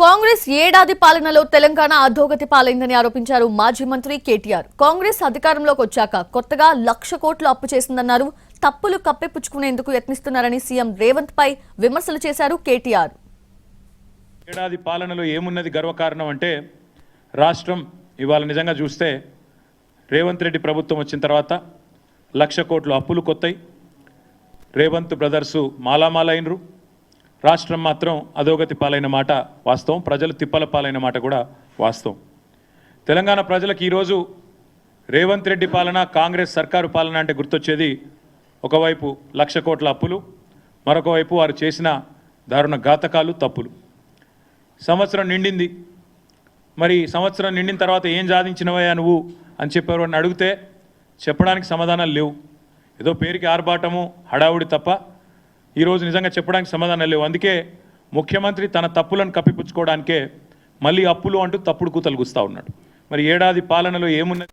కాంగ్రెస్ ఏడాది పాలనలో తెలంగాణ అధోగతి పాలైందని ఆరోపించారు మాజీ మంత్రి కేటీఆర్. కాంగ్రెస్ అధికారంలోకి వచ్చాక కొత్తగా లక్ష కోట్లు అప్పు చేసిందన్నారు. తప్పులు కప్పిపుచ్చుకునేందుకు యత్నిస్తున్నారని సీఎం రేవంత్ పై విమర్శలు చేశారు కేటీఆర్. ఏడాది పాలనలో ఏమున్నది గర్వకారణం అంటే రాష్ట్రం ఇవాళ నిజంగా చూస్తే రేవంత్ రెడ్డి ప్రభుత్వం వచ్చిన తర్వాత లక్ష కోట్లు అప్పులు కొత్తాయి. రేవంత్ బ్రదర్సు మాలామాలైనరు. రాష్ట్రం మాత్రం అధోగతి పాలైన మాట వాస్తవం. ప్రజలు తిప్పల పాలైన మాట కూడా వాస్తవం. తెలంగాణ ప్రజలకు ఈరోజు రేవంత్ రెడ్డి పాలన కాంగ్రెస్ సర్కారు పాలన అంటే గుర్తొచ్చేది ఒకవైపు లక్ష కోట్ల అప్పులు మరొక వైపు వారు చేసిన దారుణ ఘాతకాలు తప్పులు. సంవత్సరం నిండింది. మరి సంవత్సరం నిండిన తర్వాత ఏం సాధించినవయ్యా నువ్వు అని చెప్పేవాడిని అడిగితే చెప్పడానికి సమాధానాలు లేవు. ఏదో పేరుకి ఆర్భాటము హడావుడి తప్ప ఈరోజు నిజంగా చెప్పడానికి సమాధానం లేవు. అందుకే ముఖ్యమంత్రి తన తప్పులను కప్పిపుచ్చుకోవడానికే మళ్ళీ అప్పులు అంటూ తప్పుడు కూతలు గుస్తా ఉన్నాడు. మరి ఏడాది పాలనలో ఏమున్నది?